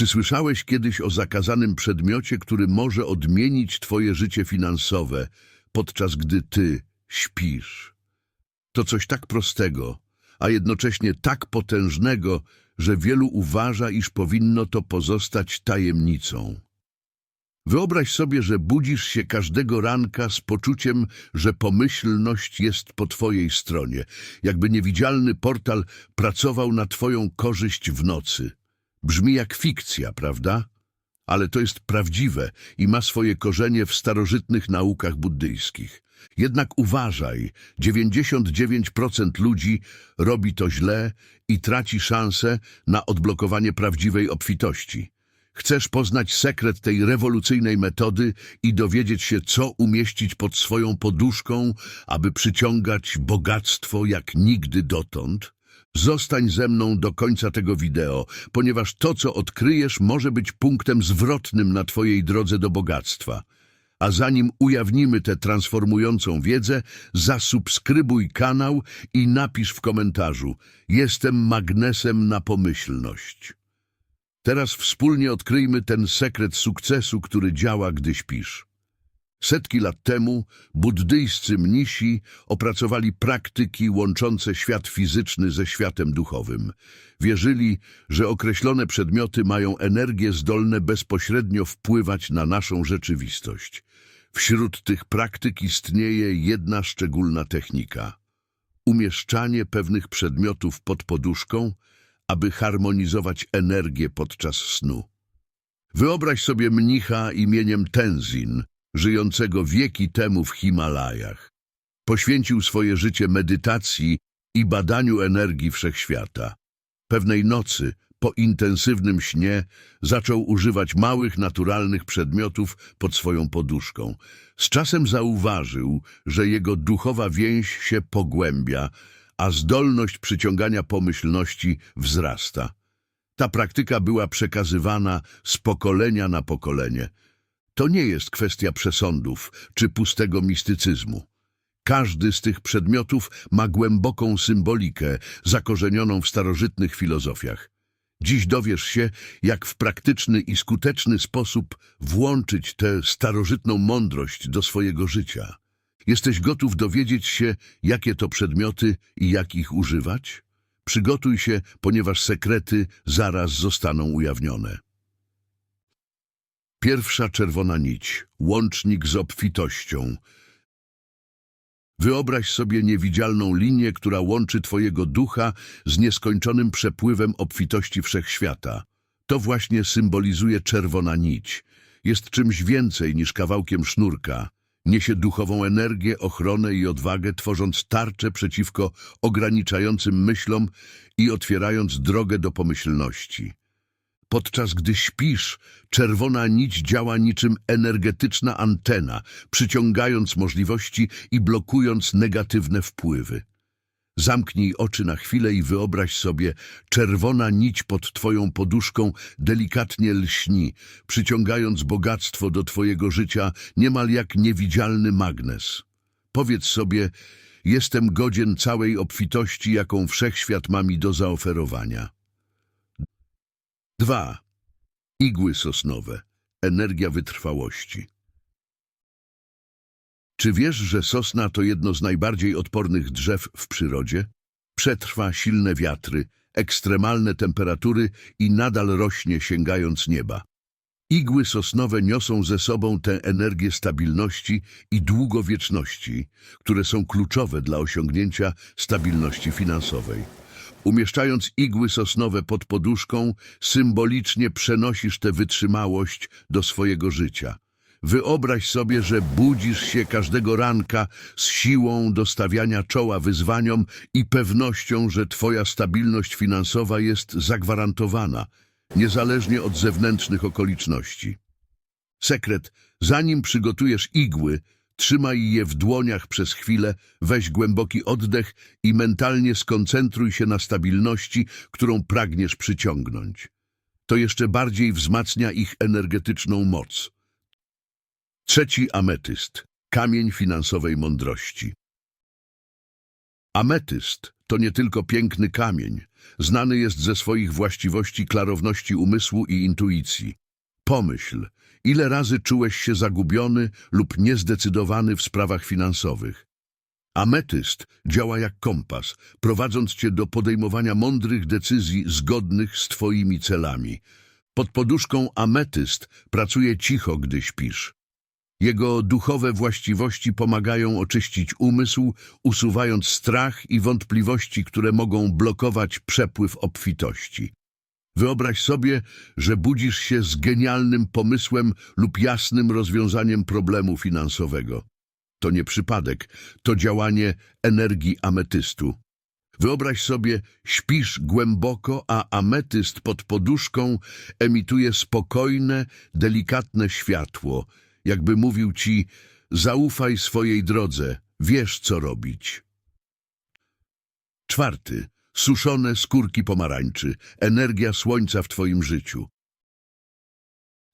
Czy słyszałeś kiedyś o zakazanym przedmiocie, który może odmienić twoje życie finansowe, podczas gdy ty śpisz? To coś tak prostego, a jednocześnie tak potężnego, że wielu uważa, iż powinno to pozostać tajemnicą. Wyobraź sobie, że budzisz się każdego ranka z poczuciem, że pomyślność jest po twojej stronie, jakby niewidzialny portal pracował na twoją korzyść w nocy. Brzmi jak fikcja, prawda? Ale to jest prawdziwe i ma swoje korzenie w starożytnych naukach buddyjskich. Jednak uważaj, 99% ludzi robi to źle i traci szansę na odblokowanie prawdziwej obfitości. Chcesz poznać sekret tej rewolucyjnej metody i dowiedzieć się, co umieścić pod swoją poduszką, aby przyciągać bogactwo jak nigdy dotąd? Zostań ze mną do końca tego wideo, ponieważ to, co odkryjesz, może być punktem zwrotnym na Twojej drodze do bogactwa. A zanim ujawnimy tę transformującą wiedzę, zasubskrybuj kanał i napisz w komentarzu Jestem magnesem na pomyślność. Teraz wspólnie odkryjmy ten sekret sukcesu, który działa, gdy śpisz. Setki lat temu buddyjscy mnisi opracowali praktyki łączące świat fizyczny ze światem duchowym. Wierzyli, że określone przedmioty mają energię zdolne bezpośrednio wpływać na naszą rzeczywistość. Wśród tych praktyk istnieje jedna szczególna technika. Umieszczanie pewnych przedmiotów pod poduszką, aby harmonizować energię podczas snu. Wyobraź sobie mnicha imieniem Tenzin, żyjącego wieki temu w Himalajach. Poświęcił swoje życie medytacji i badaniu energii wszechświata. Pewnej nocy, po intensywnym śnie, zaczął używać małych, naturalnych przedmiotów pod swoją poduszką. Z czasem zauważył, że jego duchowa więź się pogłębia, a zdolność przyciągania pomyślności wzrasta. Ta praktyka była przekazywana z pokolenia na pokolenie. To nie jest kwestia przesądów czy pustego mistycyzmu. Każdy z tych przedmiotów ma głęboką symbolikę zakorzenioną w starożytnych filozofiach. Dziś dowiesz się, jak w praktyczny i skuteczny sposób włączyć tę starożytną mądrość do swojego życia. Jesteś gotów dowiedzieć się, jakie to przedmioty i jak ich używać? Przygotuj się, ponieważ sekrety zaraz zostaną ujawnione. Pierwsza czerwona nić, łącznik z obfitością. Wyobraź sobie niewidzialną linię, która łączy Twojego ducha z nieskończonym przepływem obfitości wszechświata. To właśnie symbolizuje czerwona nić. Jest czymś więcej niż kawałkiem sznurka. Niesie duchową energię, ochronę i odwagę, tworząc tarczę przeciwko ograniczającym myślom i otwierając drogę do pomyślności. Podczas gdy śpisz, czerwona nić działa niczym energetyczna antena, przyciągając możliwości i blokując negatywne wpływy. Zamknij oczy na chwilę i wyobraź sobie, czerwona nić pod twoją poduszką delikatnie lśni, przyciągając bogactwo do twojego życia niemal jak niewidzialny magnes. Powiedz sobie, jestem godzien całej obfitości, jaką wszechświat ma mi do zaoferowania. 2. Igły sosnowe. Energia wytrwałości. Czy wiesz, że sosna to jedno z najbardziej odpornych drzew w przyrodzie? Przetrwa silne wiatry, ekstremalne temperatury i nadal rośnie sięgając nieba. Igły sosnowe niosą ze sobą tę energię stabilności i długowieczności, które są kluczowe dla osiągnięcia stabilności finansowej. Umieszczając igły sosnowe pod poduszką, symbolicznie przenosisz tę wytrzymałość do swojego życia. Wyobraź sobie, że budzisz się każdego ranka z siłą do stawiania czoła wyzwaniom i pewnością, że twoja stabilność finansowa jest zagwarantowana, niezależnie od zewnętrznych okoliczności. Sekret, zanim przygotujesz igły, trzymaj je w dłoniach przez chwilę, weź głęboki oddech i mentalnie skoncentruj się na stabilności, którą pragniesz przyciągnąć. To jeszcze bardziej wzmacnia ich energetyczną moc. Trzeci ametyst, kamień finansowej mądrości. Ametyst to nie tylko piękny kamień. Znany jest ze swoich właściwości klarowności umysłu i intuicji. Pomyśl, ile razy czułeś się zagubiony lub niezdecydowany w sprawach finansowych. Ametyst działa jak kompas, prowadząc cię do podejmowania mądrych decyzji zgodnych z twoimi celami. Pod poduszką ametyst pracuje cicho, gdy śpisz. Jego duchowe właściwości pomagają oczyścić umysł, usuwając strach i wątpliwości, które mogą blokować przepływ obfitości. Wyobraź sobie, że budzisz się z genialnym pomysłem lub jasnym rozwiązaniem problemu finansowego. To nie przypadek, to działanie energii ametystu. Wyobraź sobie, śpisz głęboko, a ametyst pod poduszką emituje spokojne, delikatne światło, jakby mówił ci, zaufaj swojej drodze, wiesz co robić. Czwarty. Suszone skórki pomarańczy. Energia słońca w twoim życiu.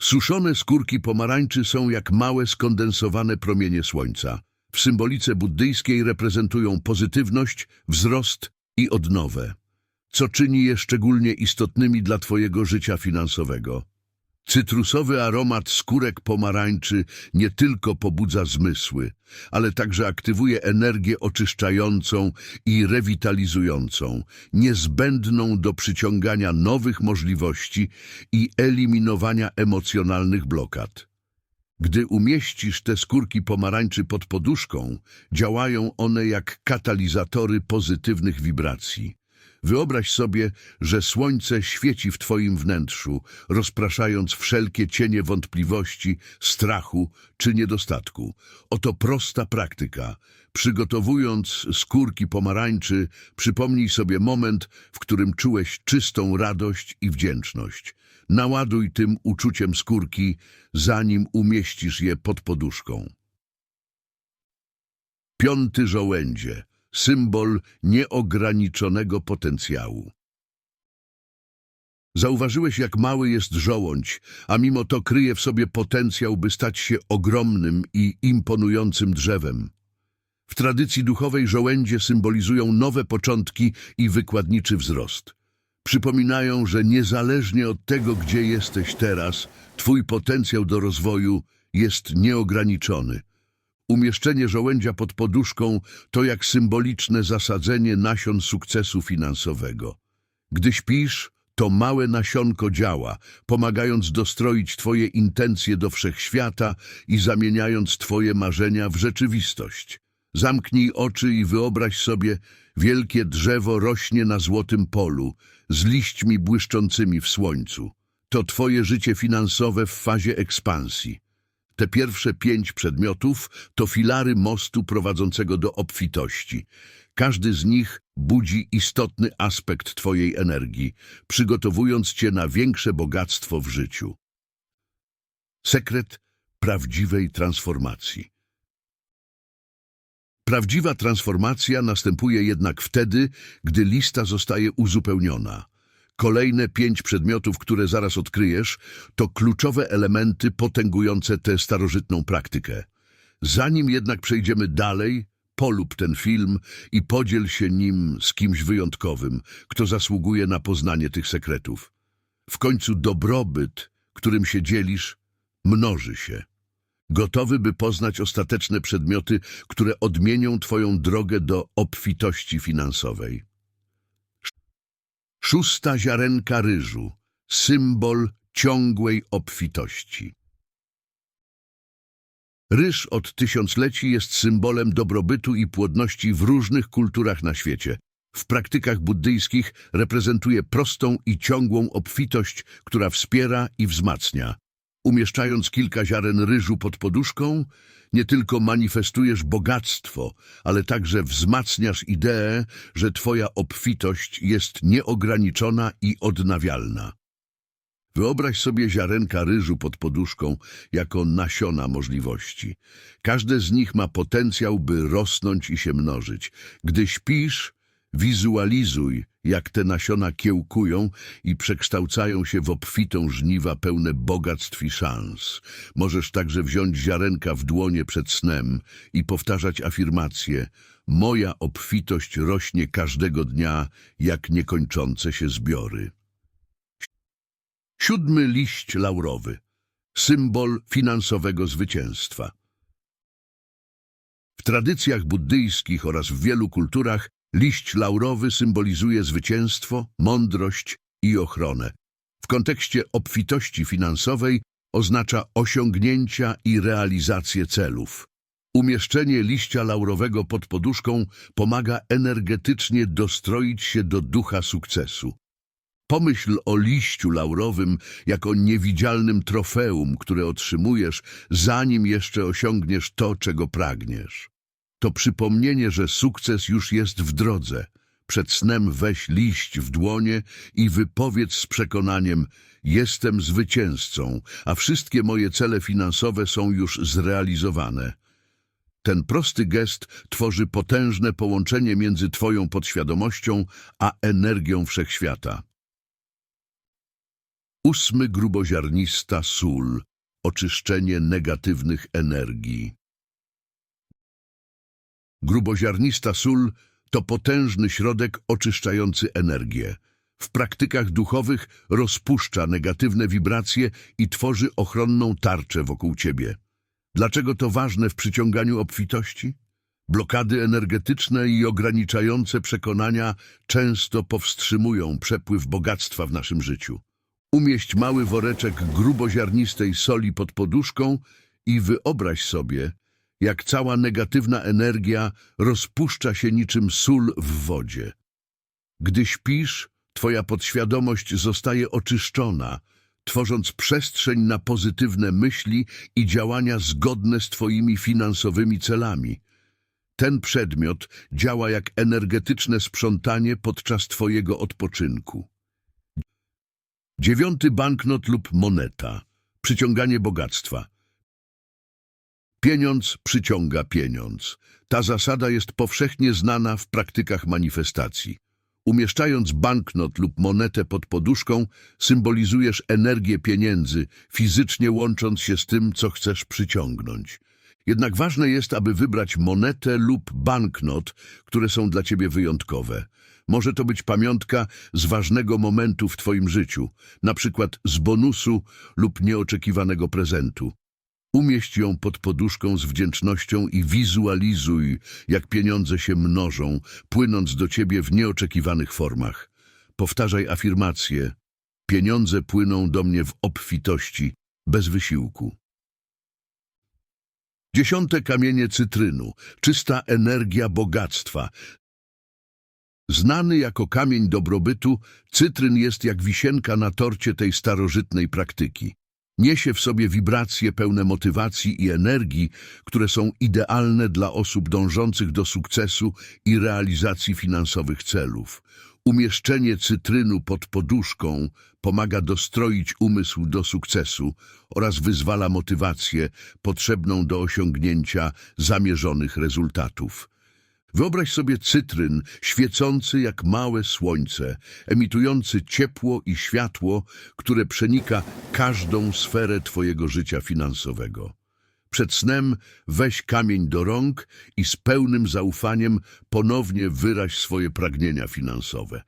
Suszone skórki pomarańczy są jak małe skondensowane promienie słońca. W symbolice buddyjskiej reprezentują pozytywność, wzrost i odnowę, co czyni je szczególnie istotnymi dla twojego życia finansowego. Cytrusowy aromat skórek pomarańczy nie tylko pobudza zmysły, ale także aktywuje energię oczyszczającą i rewitalizującą, niezbędną do przyciągania nowych możliwości i eliminowania emocjonalnych blokad. Gdy umieścisz te skórki pomarańczy pod poduszką, działają one jak katalizatory pozytywnych wibracji. Wyobraź sobie, że słońce świeci w twoim wnętrzu, rozpraszając wszelkie cienie wątpliwości, strachu czy niedostatku. Oto prosta praktyka. Przygotowując skórki pomarańczy, przypomnij sobie moment, w którym czułeś czystą radość i wdzięczność. Naładuj tym uczuciem skórki, zanim umieścisz je pod poduszką. Piąty żołędzie symbol nieograniczonego potencjału. Zauważyłeś, jak mały jest żołądź, a mimo to kryje w sobie potencjał, by stać się ogromnym i imponującym drzewem. W tradycji duchowej żołędzie symbolizują nowe początki i wykładniczy wzrost. Przypominają, że niezależnie od tego, gdzie jesteś teraz, twój potencjał do rozwoju jest nieograniczony. Umieszczenie żołędzia pod poduszką to jak symboliczne zasadzenie nasion sukcesu finansowego. Gdy śpisz, to małe nasionko działa, pomagając dostroić Twoje intencje do wszechświata i zamieniając Twoje marzenia w rzeczywistość. Zamknij oczy i wyobraź sobie, wielkie drzewo rośnie na złotym polu, z liśćmi błyszczącymi w słońcu. To Twoje życie finansowe w fazie ekspansji. Te pierwsze pięć przedmiotów to filary mostu prowadzącego do obfitości. Każdy z nich budzi istotny aspekt Twojej energii, przygotowując Cię na większe bogactwo w życiu. Sekret prawdziwej transformacji. Prawdziwa transformacja następuje jednak wtedy, gdy lista zostaje uzupełniona. Kolejne pięć przedmiotów, które zaraz odkryjesz, to kluczowe elementy potęgujące tę starożytną praktykę. Zanim jednak przejdziemy dalej, polub ten film i podziel się nim z kimś wyjątkowym, kto zasługuje na poznanie tych sekretów. W końcu dobrobyt, którym się dzielisz, mnoży się. Gotowy, by poznać ostateczne przedmioty, które odmienią Twoją drogę do obfitości finansowej. Szósta ziarenka ryżu, symbol ciągłej obfitości. Ryż od tysiącleci jest symbolem dobrobytu i płodności w różnych kulturach na świecie. W praktykach buddyjskich reprezentuje prostą i ciągłą obfitość, która wspiera i wzmacnia. Umieszczając kilka ziaren ryżu pod poduszką, nie tylko manifestujesz bogactwo, ale także wzmacniasz ideę, że Twoja obfitość jest nieograniczona i odnawialna. Wyobraź sobie ziarenka ryżu pod poduszką jako nasiona możliwości. Każde z nich ma potencjał, by rosnąć i się mnożyć. Gdy śpisz, wizualizuj, jak te nasiona kiełkują i przekształcają się w obfitą żniwa pełne bogactw i szans. Możesz także wziąć ziarenka w dłonie przed snem i powtarzać afirmacje Moja obfitość rośnie każdego dnia, jak niekończące się zbiory. Siódmy liść laurowy. Symbol finansowego zwycięstwa. W tradycjach buddyjskich oraz w wielu kulturach liść laurowy symbolizuje zwycięstwo, mądrość i ochronę. W kontekście obfitości finansowej oznacza osiągnięcia i realizację celów. Umieszczenie liścia laurowego pod poduszką pomaga energetycznie dostroić się do ducha sukcesu. Pomyśl o liściu laurowym jako niewidzialnym trofeum, które otrzymujesz, zanim jeszcze osiągniesz to, czego pragniesz. To przypomnienie, że sukces już jest w drodze. Przed snem weź liść w dłonie i wypowiedz z przekonaniem Jestem zwycięzcą, a wszystkie moje cele finansowe są już zrealizowane. Ten prosty gest tworzy potężne połączenie między Twoją podświadomością a energią wszechświata. Ósmy gruboziarnista sól. Oczyszczenie negatywnych energii. Gruboziarnista sól to potężny środek oczyszczający energię. W praktykach duchowych rozpuszcza negatywne wibracje i tworzy ochronną tarczę wokół Ciebie. Dlaczego to ważne w przyciąganiu obfitości? Blokady energetyczne i ograniczające przekonania często powstrzymują przepływ bogactwa w naszym życiu. Umieść mały woreczek gruboziarnistej soli pod poduszką i wyobraź sobie, jak cała negatywna energia rozpuszcza się niczym sól w wodzie. Gdy śpisz, twoja podświadomość zostaje oczyszczona, tworząc przestrzeń na pozytywne myśli i działania zgodne z twoimi finansowymi celami. Ten przedmiot działa jak energetyczne sprzątanie podczas twojego odpoczynku. Dziewiąty banknot lub moneta. Przyciąganie bogactwa. Pieniądz przyciąga pieniądz. Ta zasada jest powszechnie znana w praktykach manifestacji. Umieszczając banknot lub monetę pod poduszką, symbolizujesz energię pieniędzy, fizycznie łącząc się z tym, co chcesz przyciągnąć. Jednak ważne jest, aby wybrać monetę lub banknot, które są dla ciebie wyjątkowe. Może to być pamiątka z ważnego momentu w twoim życiu, na przykład z bonusu lub nieoczekiwanego prezentu. Umieść ją pod poduszką z wdzięcznością i wizualizuj, jak pieniądze się mnożą, płynąc do ciebie w nieoczekiwanych formach. Powtarzaj afirmację. Pieniądze płyną do mnie w obfitości, bez wysiłku. Dziesiąte kamienie cytrynu, czysta energia bogactwa. Znany jako kamień dobrobytu, cytryn jest jak wisienka na torcie tej starożytnej praktyki. Niesie w sobie wibracje pełne motywacji i energii, które są idealne dla osób dążących do sukcesu i realizacji finansowych celów. Umieszczenie cytrynu pod poduszką pomaga dostroić umysł do sukcesu oraz wyzwala motywację potrzebną do osiągnięcia zamierzonych rezultatów. Wyobraź sobie cytryn świecący jak małe słońce, emitujący ciepło i światło, które przenika każdą sferę Twojego życia finansowego. Przed snem weź kamień do rąk i z pełnym zaufaniem ponownie wyraź swoje pragnienia finansowe.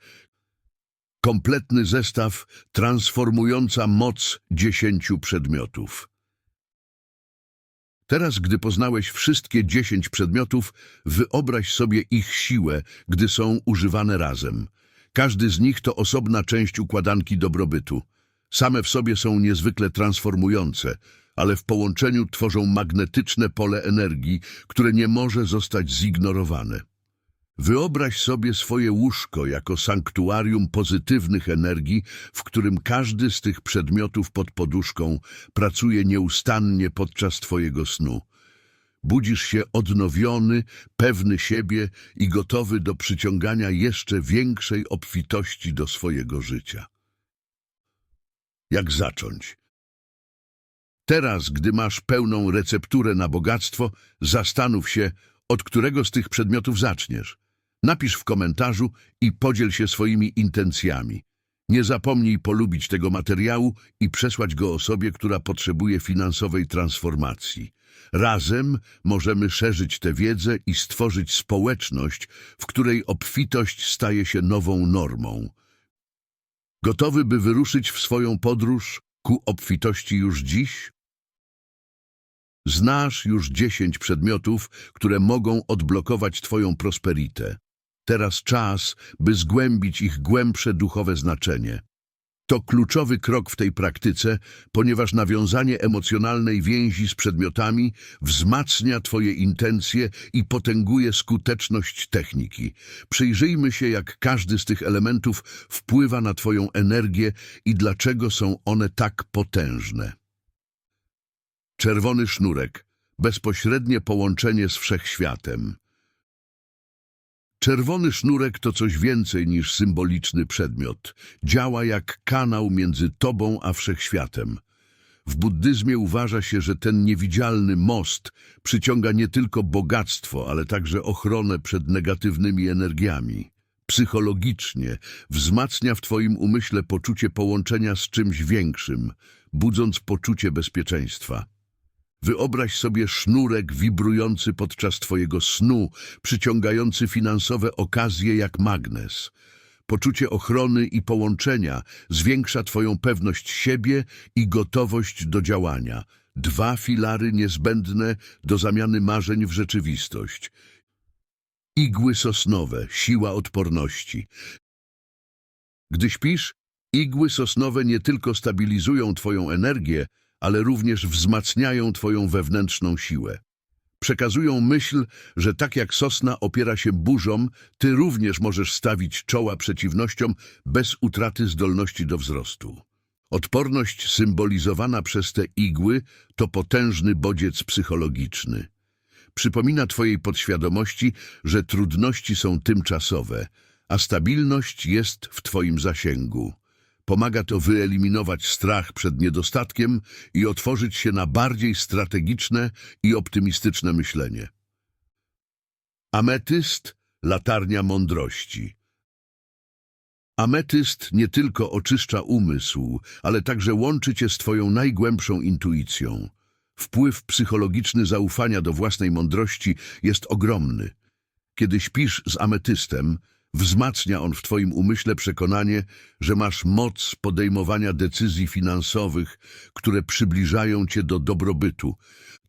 Kompletny zestaw transformująca moc dziesięciu przedmiotów. Teraz, gdy poznałeś wszystkie dziesięć przedmiotów, wyobraź sobie ich siłę, gdy są używane razem. Każdy z nich to osobna część układanki dobrobytu. Same w sobie są niezwykle transformujące, ale w połączeniu tworzą magnetyczne pole energii, które nie może zostać zignorowane. Wyobraź sobie swoje łóżko jako sanktuarium pozytywnych energii, w którym każdy z tych przedmiotów pod poduszką pracuje nieustannie podczas Twojego snu. Budzisz się odnowiony, pewny siebie i gotowy do przyciągania jeszcze większej obfitości do swojego życia. Jak zacząć? Teraz, gdy masz pełną recepturę na bogactwo, zastanów się, od którego z tych przedmiotów zaczniesz. Napisz w komentarzu i podziel się swoimi intencjami. Nie zapomnij polubić tego materiału i przesłać go osobie, która potrzebuje finansowej transformacji. Razem możemy szerzyć tę wiedzę i stworzyć społeczność, w której obfitość staje się nową normą. Gotowy, by wyruszyć w swoją podróż ku obfitości już dziś? Znasz już dziesięć przedmiotów, które mogą odblokować Twoją prosperitę. Teraz czas, by zgłębić ich głębsze duchowe znaczenie. To kluczowy krok w tej praktyce, ponieważ nawiązanie emocjonalnej więzi z przedmiotami wzmacnia Twoje intencje i potęguje skuteczność techniki. Przyjrzyjmy się, jak każdy z tych elementów wpływa na Twoją energię i dlaczego są one tak potężne. Czerwony sznurek, bezpośrednie połączenie z wszechświatem. Czerwony sznurek to coś więcej niż symboliczny przedmiot. Działa jak kanał między tobą a wszechświatem. W buddyzmie uważa się, że ten niewidzialny most przyciąga nie tylko bogactwo, ale także ochronę przed negatywnymi energiami. Psychologicznie wzmacnia w twoim umyśle poczucie połączenia z czymś większym, budząc poczucie bezpieczeństwa. Wyobraź sobie sznurek wibrujący podczas Twojego snu, przyciągający finansowe okazje jak magnes. Poczucie ochrony i połączenia zwiększa Twoją pewność siebie i gotowość do działania. Dwa filary niezbędne do zamiany marzeń w rzeczywistość. Igły sosnowe, siła odporności. Gdy śpisz, igły sosnowe nie tylko stabilizują Twoją energię, ale również wzmacniają Twoją wewnętrzną siłę. Przekazują myśl, że tak jak sosna opiera się burzom, Ty również możesz stawić czoła przeciwnościom bez utraty zdolności do wzrostu. Odporność symbolizowana przez te igły to potężny bodziec psychologiczny. Przypomina Twojej podświadomości, że trudności są tymczasowe, a stabilność jest w Twoim zasięgu. Pomaga to wyeliminować strach przed niedostatkiem i otworzyć się na bardziej strategiczne i optymistyczne myślenie. Ametyst, latarnia mądrości. Ametyst nie tylko oczyszcza umysł, ale także łączy cię z twoją najgłębszą intuicją. Wpływ psychologiczny zaufania do własnej mądrości jest ogromny. Kiedy śpisz z ametystem, Wzmacnia on w Twoim umyśle przekonanie, że masz moc podejmowania decyzji finansowych, które przybliżają Cię do dobrobytu.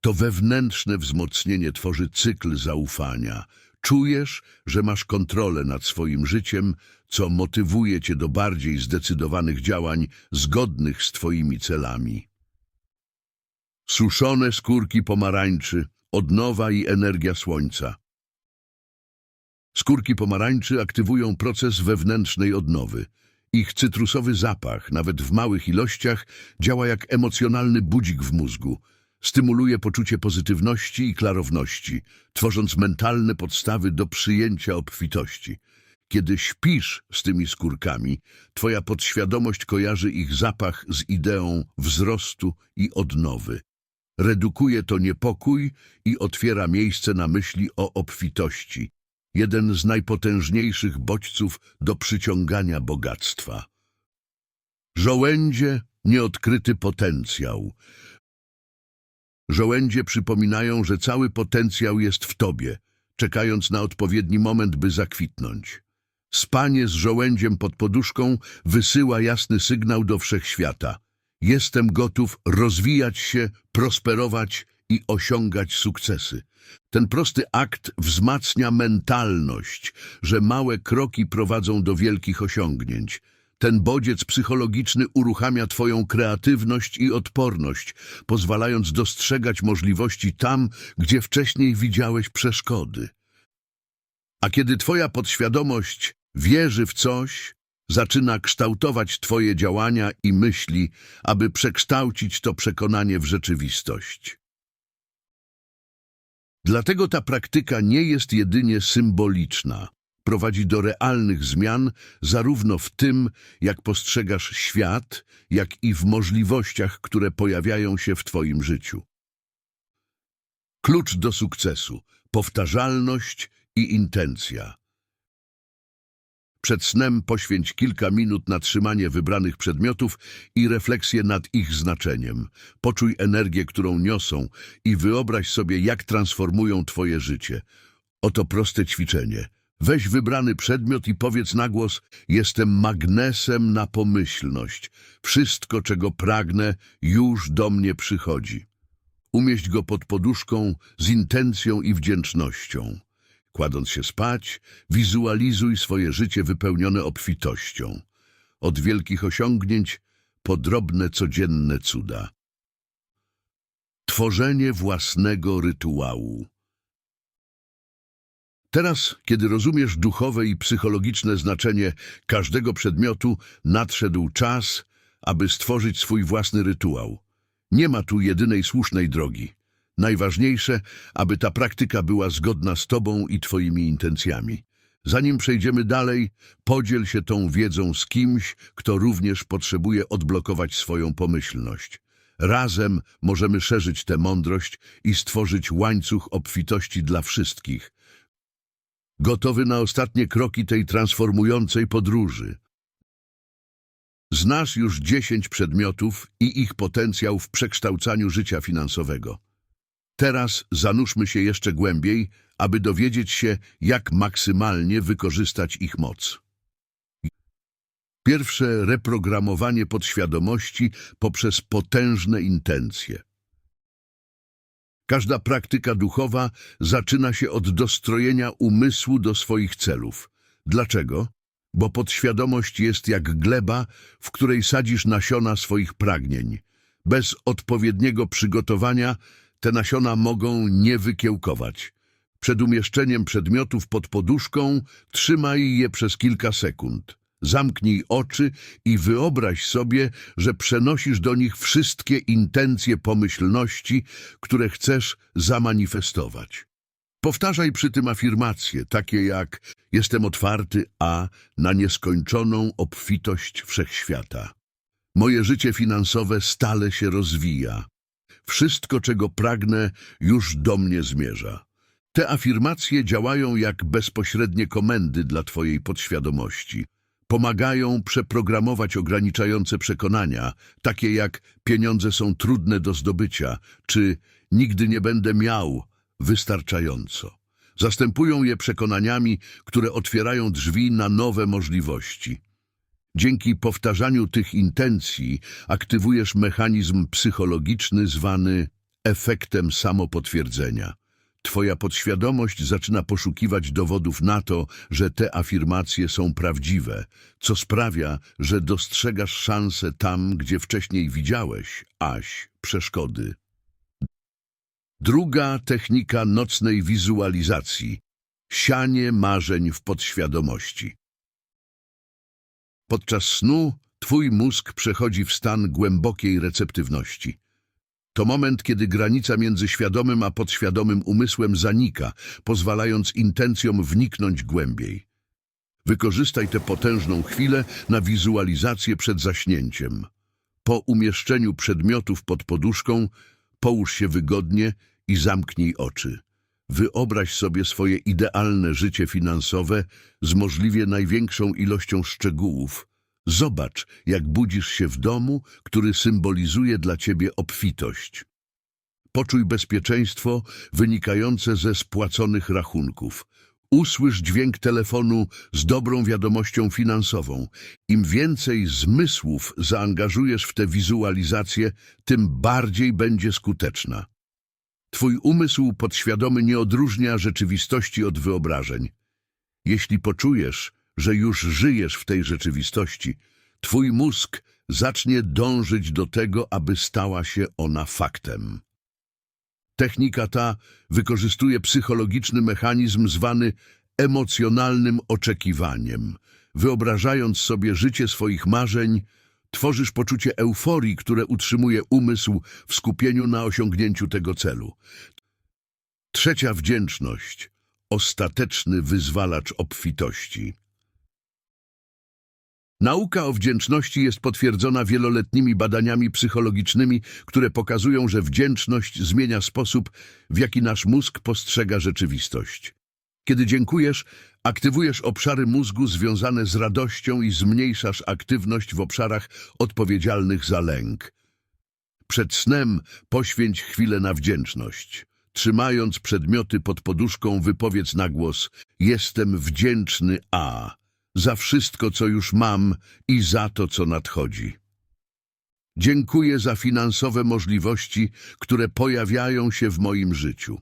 To wewnętrzne wzmocnienie tworzy cykl zaufania. Czujesz, że masz kontrolę nad swoim życiem, co motywuje Cię do bardziej zdecydowanych działań zgodnych z Twoimi celami. Suszone skórki pomarańczy, odnowa i energia słońca. Skórki pomarańczy aktywują proces wewnętrznej odnowy. Ich cytrusowy zapach, nawet w małych ilościach, działa jak emocjonalny budzik w mózgu. Stymuluje poczucie pozytywności i klarowności, tworząc mentalne podstawy do przyjęcia obfitości. Kiedy śpisz z tymi skórkami, twoja podświadomość kojarzy ich zapach z ideą wzrostu i odnowy. Redukuje to niepokój i otwiera miejsce na myśli o obfitości, jeden z najpotężniejszych bodźców do przyciągania bogactwa. Żołędzie nieodkryty potencjał. Żołędzie przypominają, że cały potencjał jest w tobie, czekając na odpowiedni moment, by zakwitnąć. Spanie z żołędziem pod poduszką wysyła jasny sygnał do wszechświata. Jestem gotów rozwijać się, prosperować i osiągać sukcesy. Ten prosty akt wzmacnia mentalność, że małe kroki prowadzą do wielkich osiągnięć. Ten bodziec psychologiczny uruchamia Twoją kreatywność i odporność, pozwalając dostrzegać możliwości tam, gdzie wcześniej widziałeś przeszkody. A kiedy Twoja podświadomość wierzy w coś, zaczyna kształtować Twoje działania i myśli, aby przekształcić to przekonanie w rzeczywistość. Dlatego ta praktyka nie jest jedynie symboliczna. Prowadzi do realnych zmian zarówno w tym, jak postrzegasz świat, jak i w możliwościach, które pojawiają się w Twoim życiu. Klucz do sukcesu – powtarzalność i intencja. Przed snem poświęć kilka minut na trzymanie wybranych przedmiotów i refleksję nad ich znaczeniem. Poczuj energię, którą niosą i wyobraź sobie, jak transformują twoje życie. Oto proste ćwiczenie. Weź wybrany przedmiot i powiedz na głos: Jestem magnesem na pomyślność. Wszystko, czego pragnę, już do mnie przychodzi. Umieść go pod poduszką z intencją i wdzięcznością. Kładąc się spać, wizualizuj swoje życie wypełnione obfitością. Od wielkich osiągnięć po drobne codzienne cuda. Tworzenie własnego rytuału. Teraz, kiedy rozumiesz duchowe i psychologiczne znaczenie każdego przedmiotu, nadszedł czas, aby stworzyć swój własny rytuał. Nie ma tu jedynej słusznej drogi. Najważniejsze, aby ta praktyka była zgodna z Tobą i Twoimi intencjami. Zanim przejdziemy dalej, podziel się tą wiedzą z kimś, kto również potrzebuje odblokować swoją pomyślność. Razem możemy szerzyć tę mądrość i stworzyć łańcuch obfitości dla wszystkich. Gotowy na ostatnie kroki tej transformującej podróży. Znasz już dziesięć przedmiotów i ich potencjał w przekształcaniu życia finansowego. Teraz zanurzmy się jeszcze głębiej, aby dowiedzieć się, jak maksymalnie wykorzystać ich moc. Pierwsze reprogramowanie podświadomości poprzez potężne intencje. Każda praktyka duchowa zaczyna się od dostrojenia umysłu do swoich celów. Dlaczego? Bo podświadomość jest jak gleba, w której sadzisz nasiona swoich pragnień. Bez odpowiedniego przygotowania te nasiona mogą nie wykiełkować. Przed umieszczeniem przedmiotów pod poduszką trzymaj je przez kilka sekund. Zamknij oczy i wyobraź sobie, że przenosisz do nich wszystkie intencje pomyślności, które chcesz zamanifestować. Powtarzaj przy tym afirmacje, takie jak jestem otwarty, a na nieskończoną obfitość wszechświata. Moje życie finansowe stale się rozwija. Wszystko, czego pragnę, już do mnie zmierza. Te afirmacje działają jak bezpośrednie komendy dla Twojej podświadomości. Pomagają przeprogramować ograniczające przekonania, takie jak pieniądze są trudne do zdobycia, czy nigdy nie będę miał wystarczająco. Zastępują je przekonaniami, które otwierają drzwi na nowe możliwości. Dzięki powtarzaniu tych intencji aktywujesz mechanizm psychologiczny zwany efektem samopotwierdzenia. Twoja podświadomość zaczyna poszukiwać dowodów na to, że te afirmacje są prawdziwe, co sprawia, że dostrzegasz szanse tam, gdzie wcześniej widziałeś, aś, przeszkody. Druga technika nocnej wizualizacji. Sianie marzeń w podświadomości. Podczas snu twój mózg przechodzi w stan głębokiej receptywności. To moment, kiedy granica między świadomym a podświadomym umysłem zanika, pozwalając intencjom wniknąć głębiej. Wykorzystaj tę potężną chwilę na wizualizację przed zaśnięciem. Po umieszczeniu przedmiotów pod poduszką połóż się wygodnie i zamknij oczy. Wyobraź sobie swoje idealne życie finansowe z możliwie największą ilością szczegółów. Zobacz, jak budzisz się w domu, który symbolizuje dla ciebie obfitość. Poczuj bezpieczeństwo wynikające ze spłaconych rachunków. Usłysz dźwięk telefonu z dobrą wiadomością finansową. Im więcej zmysłów zaangażujesz w tę wizualizację, tym bardziej będzie skuteczna. Twój umysł podświadomy nie odróżnia rzeczywistości od wyobrażeń. Jeśli poczujesz, że już żyjesz w tej rzeczywistości, twój mózg zacznie dążyć do tego, aby stała się ona faktem. Technika ta wykorzystuje psychologiczny mechanizm zwany emocjonalnym oczekiwaniem. Wyobrażając sobie życie swoich marzeń, tworzysz poczucie euforii, które utrzymuje umysł w skupieniu na osiągnięciu tego celu. Trzecia wdzięczność. Ostateczny wyzwalacz obfitości. Nauka o wdzięczności jest potwierdzona wieloletnimi badaniami psychologicznymi, które pokazują, że wdzięczność zmienia sposób, w jaki nasz mózg postrzega rzeczywistość. Kiedy dziękujesz, aktywujesz obszary mózgu związane z radością i zmniejszasz aktywność w obszarach odpowiedzialnych za lęk. Przed snem poświęć chwilę na wdzięczność. Trzymając przedmioty pod poduszką, wypowiedz na głos: Jestem wdzięczny A za wszystko, co już mam i za to, co nadchodzi. Dziękuję za finansowe możliwości, które pojawiają się w moim życiu.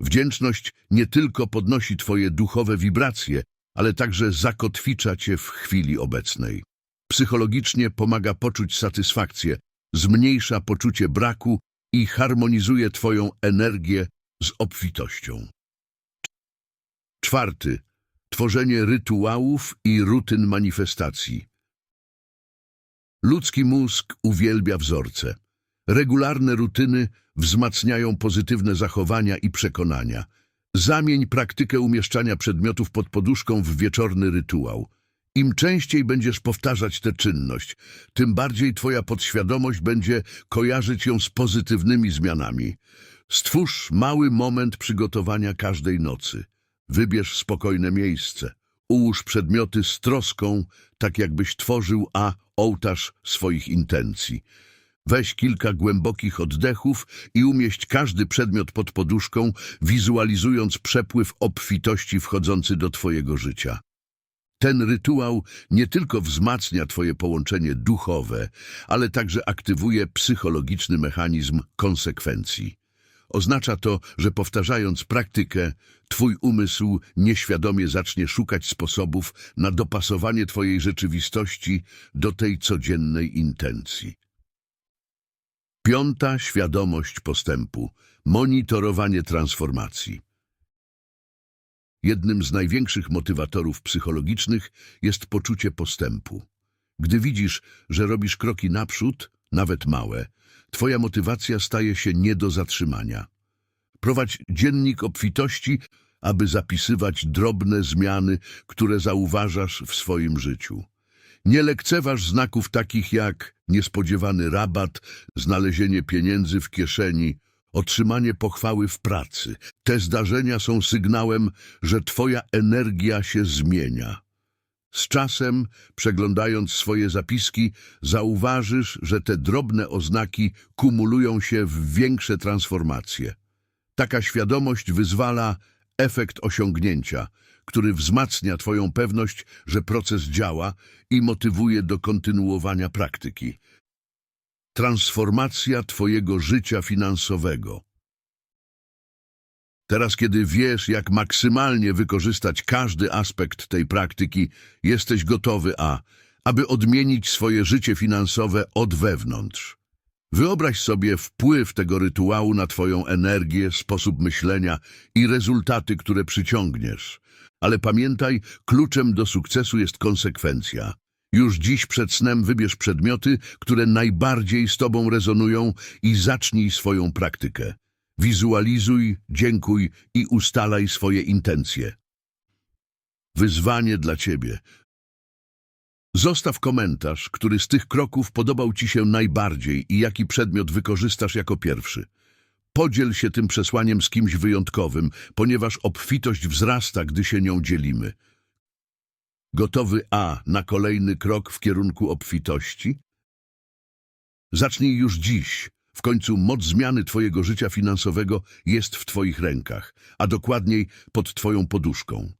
Wdzięczność nie tylko podnosi Twoje duchowe wibracje, ale także zakotwicza Cię w chwili obecnej. Psychologicznie pomaga poczuć satysfakcję, zmniejsza poczucie braku i harmonizuje Twoją energię z obfitością. Czwarty. Tworzenie rytuałów i rutyn manifestacji. Ludzki mózg uwielbia wzorce. Regularne rutyny wzmacniają pozytywne zachowania i przekonania. Zamień praktykę umieszczania przedmiotów pod poduszką w wieczorny rytuał. Im częściej będziesz powtarzać tę czynność, tym bardziej twoja podświadomość będzie kojarzyć ją z pozytywnymi zmianami. Stwórz mały moment przygotowania każdej nocy. Wybierz spokojne miejsce. Ułóż przedmioty z troską, tak jakbyś tworzył a ołtarz swoich intencji. Weź kilka głębokich oddechów i umieść każdy przedmiot pod poduszką, wizualizując przepływ obfitości wchodzący do Twojego życia. Ten rytuał nie tylko wzmacnia Twoje połączenie duchowe, ale także aktywuje psychologiczny mechanizm konsekwencji. Oznacza to, że powtarzając praktykę, Twój umysł nieświadomie zacznie szukać sposobów na dopasowanie Twojej rzeczywistości do tej codziennej intencji. Piąta świadomość postępu. Monitorowanie transformacji. Jednym z największych motywatorów psychologicznych jest poczucie postępu. Gdy widzisz, że robisz kroki naprzód, nawet małe, twoja motywacja staje się nie do zatrzymania. Prowadź dziennik obfitości, aby zapisywać drobne zmiany, które zauważasz w swoim życiu. Nie lekceważ znaków takich jak niespodziewany rabat, znalezienie pieniędzy w kieszeni, otrzymanie pochwały w pracy. Te zdarzenia są sygnałem, że Twoja energia się zmienia. Z czasem, przeglądając swoje zapiski, zauważysz, że te drobne oznaki kumulują się w większe transformacje. Taka świadomość wyzwala efekt osiągnięcia, który wzmacnia Twoją pewność, że proces działa i motywuje do kontynuowania praktyki. Transformacja Twojego życia finansowego. Teraz, kiedy wiesz, jak maksymalnie wykorzystać każdy aspekt tej praktyki, jesteś gotowy a, aby odmienić swoje życie finansowe od wewnątrz. Wyobraź sobie wpływ tego rytuału na Twoją energię, sposób myślenia i rezultaty, które przyciągniesz. Ale pamiętaj, kluczem do sukcesu jest konsekwencja. Już dziś przed snem wybierz przedmioty, które najbardziej z Tobą rezonują i zacznij swoją praktykę. Wizualizuj, dziękuj i ustalaj swoje intencje. Wyzwanie dla Ciebie. Zostaw komentarz, który z tych kroków podobał Ci się najbardziej i jaki przedmiot wykorzystasz jako pierwszy. Podziel się tym przesłaniem z kimś wyjątkowym, ponieważ obfitość wzrasta, gdy się nią dzielimy. Gotowy A na kolejny krok w kierunku obfitości? Zacznij już dziś. W końcu moc zmiany Twojego życia finansowego jest w Twoich rękach, a dokładniej pod Twoją poduszką.